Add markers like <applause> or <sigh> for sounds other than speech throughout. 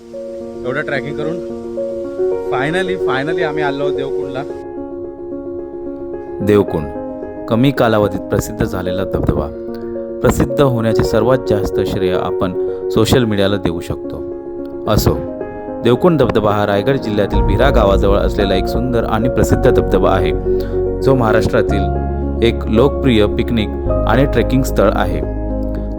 एवढं ट्रॅकिंग करून finally finally आम्ही आलो देवकुंडला. देवकुंड कमी कालावधीत प्रसिद्ध झालेला धबधबा. प्रसिद्ध होण्याचे सर्वात जास्त श्रेय आपण सोशल मीडियाला देऊ शकतो. असो देवकुंड धबधबा हा रायगड जिल्ह्यातील भिरा गावाजवळ असलेला एक सुंदर आणि प्रसिद्ध धबधबा आहे जो महाराष्ट्रातील एक लोकप्रिय पिकनिक आणि ट्रेकिंग स्थळ आहे.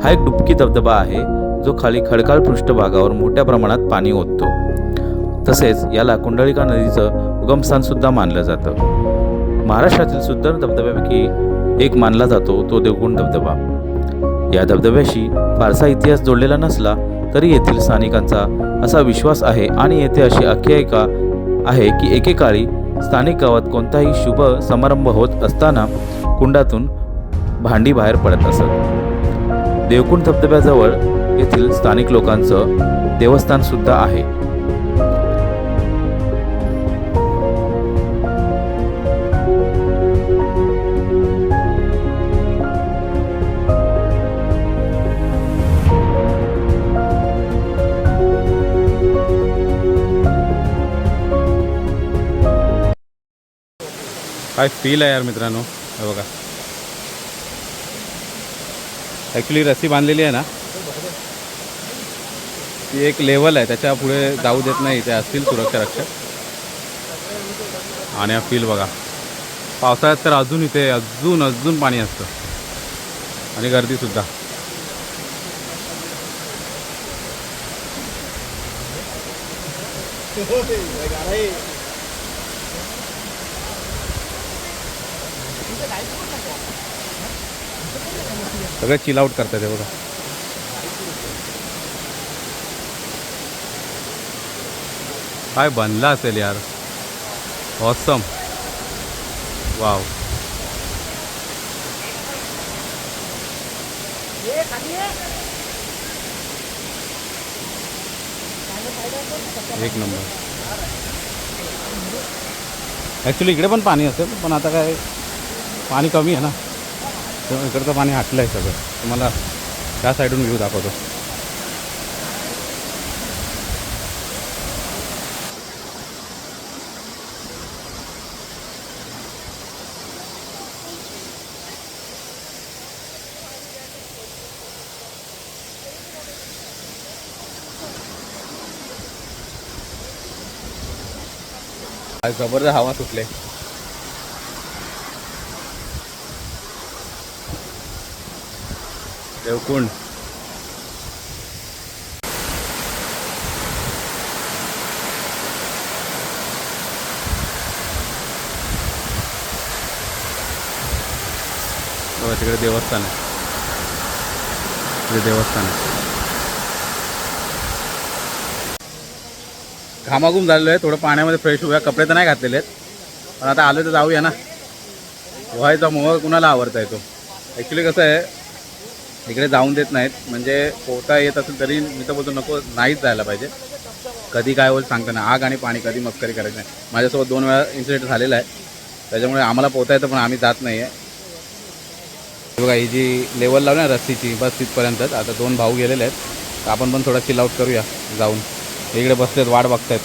हा एक डुबकी धबधबा आहे जो खाली खडकाळ पृष्ठभागावर मोठ्या प्रमाणात पाणी ओततो. तसेच याला कुंडलिका नदीचं उगमस्थानसुद्धा मानलं जातं. महाराष्ट्रातील सुंदर धबधब्यापैकी एक मानला जातो तो देवगुण धबधबा. या धबधब्याशी फारसा इतिहास जोडलेला नसला तरी येथील स्थानिकांचा असा विश्वास आहे आणि येथे अशी आख्यायिका आहे की एकेकाळी स्थानिक गावात कोणताही शुभ समारंभ होत असताना कुंडातून भांडी बाहेर पडत असत. देवकुंड धबधब्याजवळ येथील स्थानिक लोकांचं देवस्थान सुद्धा आहे. काय फील आहे यार मित्रांनो? हे बघा. ॲक्च्युली रस्सी बांधलेली आहे ना? ती एक लेवल आहे. त्याच्या पुढे जाऊ देत नाही. ते असतील सुरक्षा रक्षक. आणि हा फील बघा. पावसाळ्यात तर अजून इथे अजून अजून पाणी असतं. आणि गर्दीसुद्धा सगळं चिल आउट करतात हे बघा. काय बनला असेल यार? ऑसम वाव एक नंबर. ॲक्च्युली इकडे पण पाणी असेल पण आता काय पाणी कमी आहे ना. तर इकडचं पाणी हटलं आहे सगळं. तुम्हाला त्या साईडून व्ह्यू दाखवतो. आज जबरदस्त हवा सुटले. देवकुंड. हो, तिकडे देवस्थान आहे. तिकडे देवस्थान आहे. घामाघूम झालेलं आहे. थोडं पाण्यामध्ये फ्रेश होऊया. कपडे तर नाही घातलेले आहेत. पण आता आलो तर जाऊया ना. व्हायचा मोह कुणाला आवडता येतो ॲक्च्युली कसं आहे इकडे जाऊन देत नाहीत. म्हणजे पोहता येत असेल तरी मी तर बोलतो नको नाहीच जायला पाहिजे. कधी काय होईल सांगता नाही आग आणि पाणी कधी मस्करी करायची नाही. माझ्यासोबत दोन वेळा इन्सिडेंट झालेला आहे. त्याच्यामुळे आम्हाला पोहता येतं पण आम्ही जात नाही आहे बघा ही जी लेवल लावली ना रस्सीची बस तिथपर्यंतच. आता दोन भाऊ गेलेले आहेत. तर आपण पण थोडा चिल आउट करूया जाऊन. इकडे बसलेत वाट बघतायत.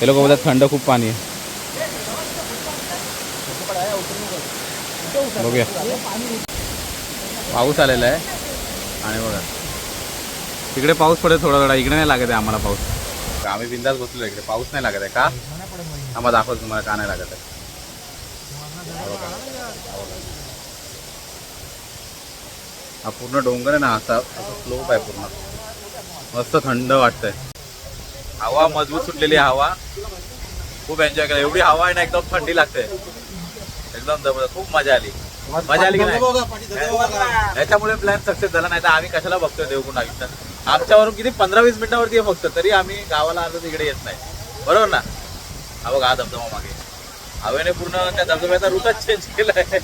हे लोक बोलतात थंड खूप पाणी आहे. बघूया. पाऊस आलेला आहे. आणि बघा. तिकडे पाऊस पडेल थोडा थोडा इकडे नाही लागत आहे आम्हाला पाऊस. आम्ही बिंदास बसलो इकडे. पाऊस नाही लागत आहे का? आम्हाला दाखवतो तुम्हाला का नाही लागत आहे. हा पूर्ण डोंगर आहे ना असा असा स्लोप आहे पूर्ण. मस्त थंड वाटतंय. हवा मजबूत सुटलेली हवा. खूप एन्जॉय केला. एवढी हवा आहे ना एकदम थंडी लागते. एकदम जबरदस्त. खूप मजा आली. मजा आली की नाही? याच्यामुळे प्लॅन सक्सेस झाला नाही. तर आम्ही कशाला बघतोय देवकुंड आयुष्यात? आमच्यावरून किती पंधरा वीस मिनिटावरती फक्त तरी आम्ही गावाला आलो तर इकडे येत नाही. बरोबर ना? हा बघा हा धबधबा मागे. हवेने पूर्ण त्या धबधब्याचा रूटच चेंज केलाय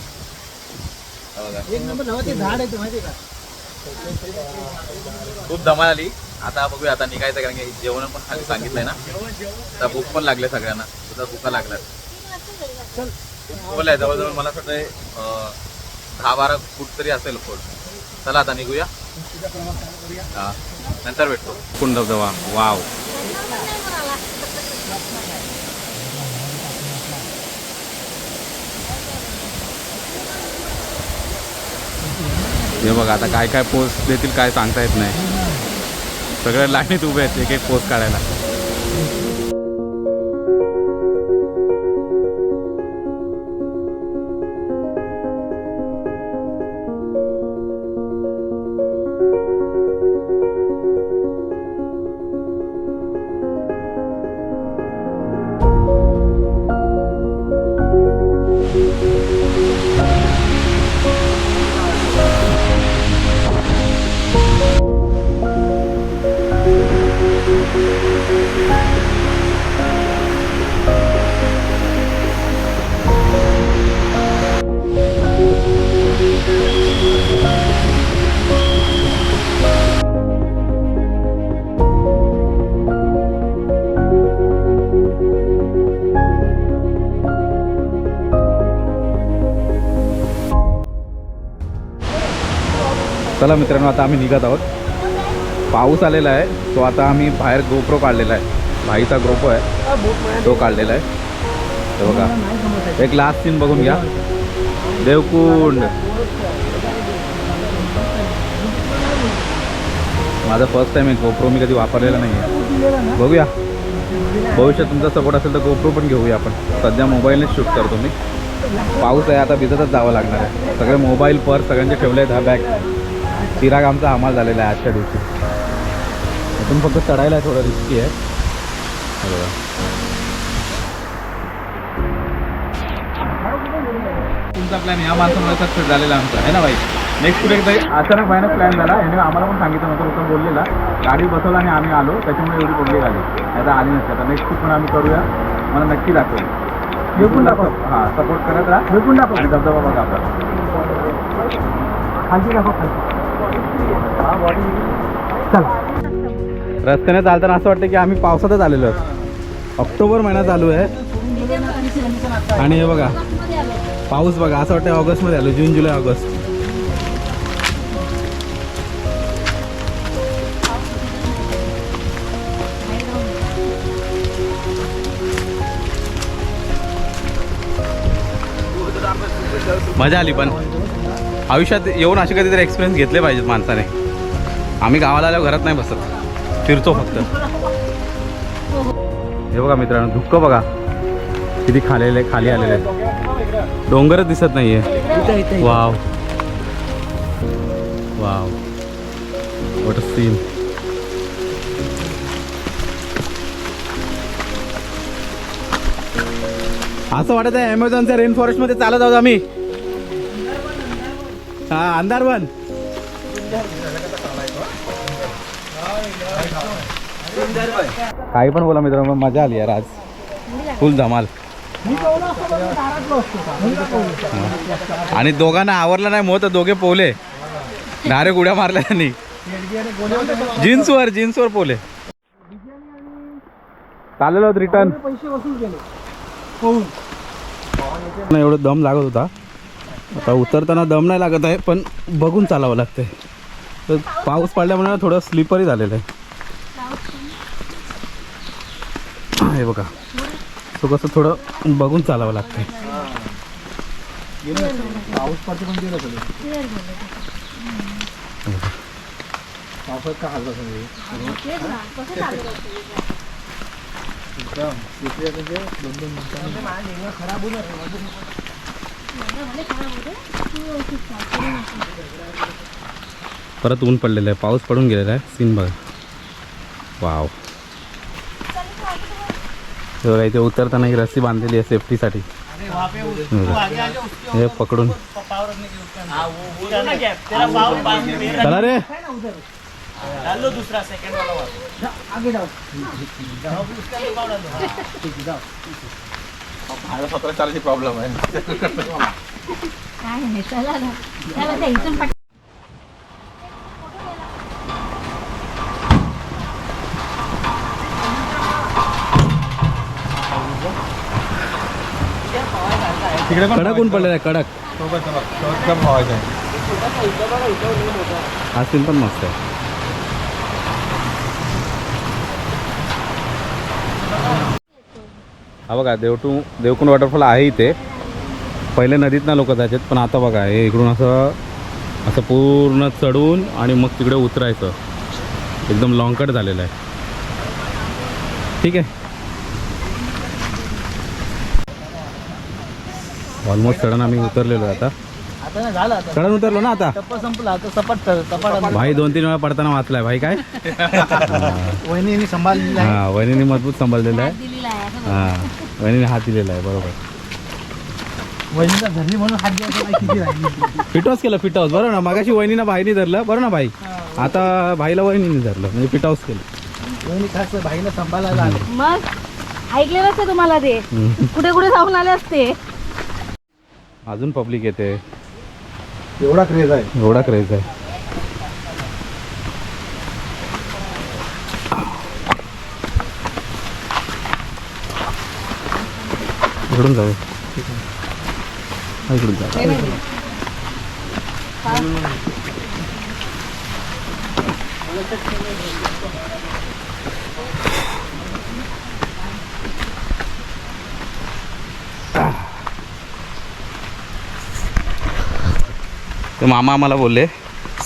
खूप धमाल आली. आता बघूया आता निघायचं कारण की जेवण पण खाली सांगितलंय ना. आता भूक पण लागले सगळ्यांना. सुद्धा भूका लागल्यात. खोल आहे जवळजवळ मला असं दहा बारा फूट तरी असेल खोल. चला आता निघूया. हा नंतर भेटतो. कुंड धबधबा वाव. हे बघा आता काय काय पोस्ट देतील काय सांगता येत नाही. सगळ्या लाईनीत उभे आहेत एक एक पोस्ट काढायला. चला मित्रांनो आता आम्ही निघत आहोत. पाऊस आलेला आहे. तो आता आम्ही बाहेर गोप्रो काढलेला आहे. भाईचा ग्रोपो आहे. तो काढलेला आहे. हे बघा. एक लास्ट सीन बघून घ्या. देवकुंड. माझा फर्स्ट टाइम आहे गोप्रो मी कधी वापरलेला नाही आहे बघूया. भविष्यात तुमचा सपोर्ट असेल तर गोप्रो पण घेऊया आपण. सध्या मोबाईलनेच शूट करतो मी. पाऊस आहे आता भिजतच जावं लागणार आहे. सगळे मोबाईल पर्स सगळ्यांचे ठेवले आहेत हा बॅग चिराग आमचा हमाल झालेला आहे आजच्या दिवशी. इथून फक्त चढायला आहे थोडं रिस्की आहे. तुमचा प्लॅन या माणसामुळे सक्सेस झालेला आमचा. आहे ना भाई? नेक्स्ट कुठे एकदा अचानक भयानक प्लॅन झाला. याने आम्हाला पण सांगितलं नव्हतं. फक्त बोललेला. गाडी बसवला आणि आम्ही आलो. त्याच्यामुळे एवढी पडली नाही तर आली नसते. आता नेक्स्ट पण आम्ही करूया. मला नक्की दाखवेल. भेटून दाखव. हां सपोर्ट करत राहा. भेटून दाखव. धबधबा बघा आपला. खालची दाखव खालची चला. रस्त्याने चालताना असं वाटतं की आम्ही पावसातच आलेलो आहोत. ऑक्टोबर महिना चालू आहे. आणि हे बघा पाऊस बघा असं वाटतं ऑगस्टमध्ये आलो जून जुलै ऑगस्ट. मजा आली पण. आयुष्यात येऊन असे कधीतरी एक्सपिरियन्स घेतले पाहिजेत माणसाने. आम्ही गावाला आल्यावर घरात नाही बसत. फिरतो फक्त. हे बघा मित्रांनो धुक्क बघा. किती खालेले खाली आलेले आहेत. डोंगरच दिसत नाहीये. वाव. वाव. वॉट सीन असं वाटत आहे अमेझॉनच्या रेन फॉरेस्टमध्ये चालत आहोत आम्ही. हा अंधार काही पण बोला मित्रांनो मजा आली यार आज. फुल धमाल. आणि दोघांना आवरला नाही मोह तर दोघे पोले डायरेक्ट उड्या मारल्या त्यांनी. जीन्सवर जीन्सवर पोले चाललेलो होत रिटर्न नाही एवढं दम लागत होता. आता उतरताना दम नाही लागत आहे पण बघून चालावं लागतंय. तर पाऊस पडल्यामुळे थोडं स्लिपरी झालेलं आहे. हे बघा. तो कसं थोडं बघून चालावं लागतंय. परत ऊन पडलेलं आहे. पाऊस पडून गेलेला आहे. सीन बघा. वाव. बघा इथे उतरताना ही रस्सी बांधलेली आहे सेफ्टीसाठी हे पकडून. चला रे. आगे जाऊ सतरा चारशे प्रॉब्लेम आहे ना तिकडे कडक ऊन पडलेलं आहे कडक. आहे. हा सीन पण मस्त आहे. हा बघा देवटू देवकुंड वॉटरफॉल आहे इथे. पहिले नदीतनं लोक जायचे पण आता बघा हे इकडून असं असं पूर्ण चढून आणि मग तिकडे उतरायचं. एकदम लॉंग कट झालेलं आहे. ठीक आहे. ऑलमोस्ट चढण आम्ही उतरलेलो आहे आता. आता ना झालं आता. चढण उतरलो ना आता? टप्पा संपला आता सपाट सपाट भाई दोन तीन वेळा पडताना वाचलाय. भाई काय? <laughs> वहिनी सांभाळलेली हा वहिनीने मजबूत सांभाळलेलं आहे. हा वहिनीने हात दिलेला आहे बरोबर. फिटॉस केलं फिटॉस बरोबर ना मागाशी वहिनीनं भाईनी धरलं. बरं ना भाई? आता भाईला वहिनीने धरलं म्हणजे फिटॉस केलं. वहिनी खास भाईला सांभाळायला मग ऐकलेलं असते तुम्हाला ते? कुठे कुठे जाऊन आले असते? अजून पब्लिक येते. एवढा क्रेज आहे. एवढा क्रेज आहे. इकडून जाऊ. इकडून जाऊ ते मामा आम्हाला बोलले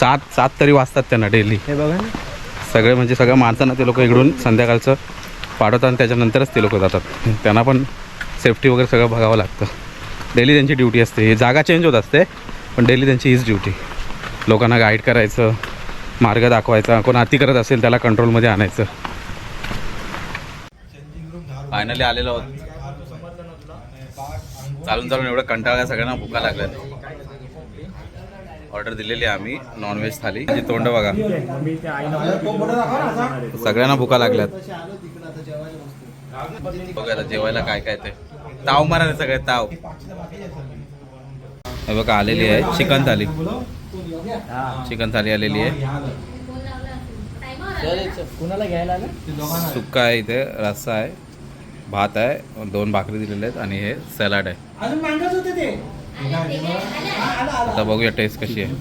सात सात तरी वाजतात त्यांना डेली हे बघा ना. सगळे म्हणजे सगळ्या माणसांना ते लोक इकडून संध्याकाळचं पाठवतात आणि त्याच्यानंतरच ते लोक जातात. त्यांना पण सेफ्टी वगैरे सगळं बघावं लागतं. डेली त्यांची ड्युटी असते. ही जागा चेंज होत असते पण डेली त्यांची हीच ड्युटी लोकांना गाईड करायचं मार्ग दाखवायचा कोण अति करत असेल त्याला कंट्रोलमध्ये आणायचं. फायनली आलेलो चालून चालून एवढं कंटाळा सगळ्यांना भुका लागल्यात. ऑर्डर दिलेली आहे आम्ही नॉनव्हेज थाली. जी तोंड बघा. सगळ्यांना भुका लागल्यात. बघायला जेवायला काय काय ते. ताव मारा सगळे ताव. हे बघा आलेली आहे चिकन थाली. चिकन थाली आलेली आहे. कुणाला घ्यायला सुक्का आहे इथे रस्सा आहे भात आहे दोन भाकरी दिलेले आहेत आणि हे सॅलाड आहे. आता बघूया टेस्ट कशी आहे.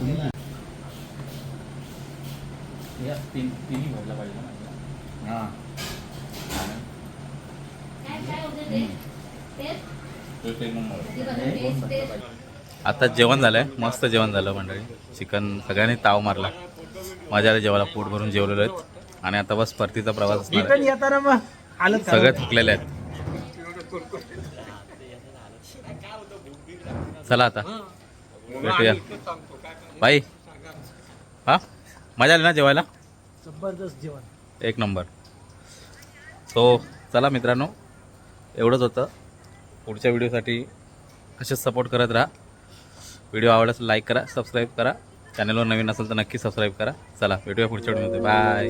आता जेवण झालंय मस्त जेवण झालं मंडळी. चिकन सगळ्यांनी ताव मारला. मजा आली जेवायला पोट भरून जेवलेलो आहेत. आणि आता बस परतीचा प्रवास असणार सगळे थकलेले आहेत. चला आता. भेटूया. बाई. हा? मजा आली ना जेवायला? जबरदस्त जेवण. एक नंबर. सो चला मित्रांनो एवढंच होतं. पुढच्या व्हिडिओसाठी असेच सपोर्ट करत राहा. व्हिडिओ आवडल्यास लाईक करा सबस्क्राईब करा. चॅनलवर नवीन असेल तर नक्की सबस्क्राईब करा. चला भेटूया पुढच्या व्हिडिओमध्ये. बाय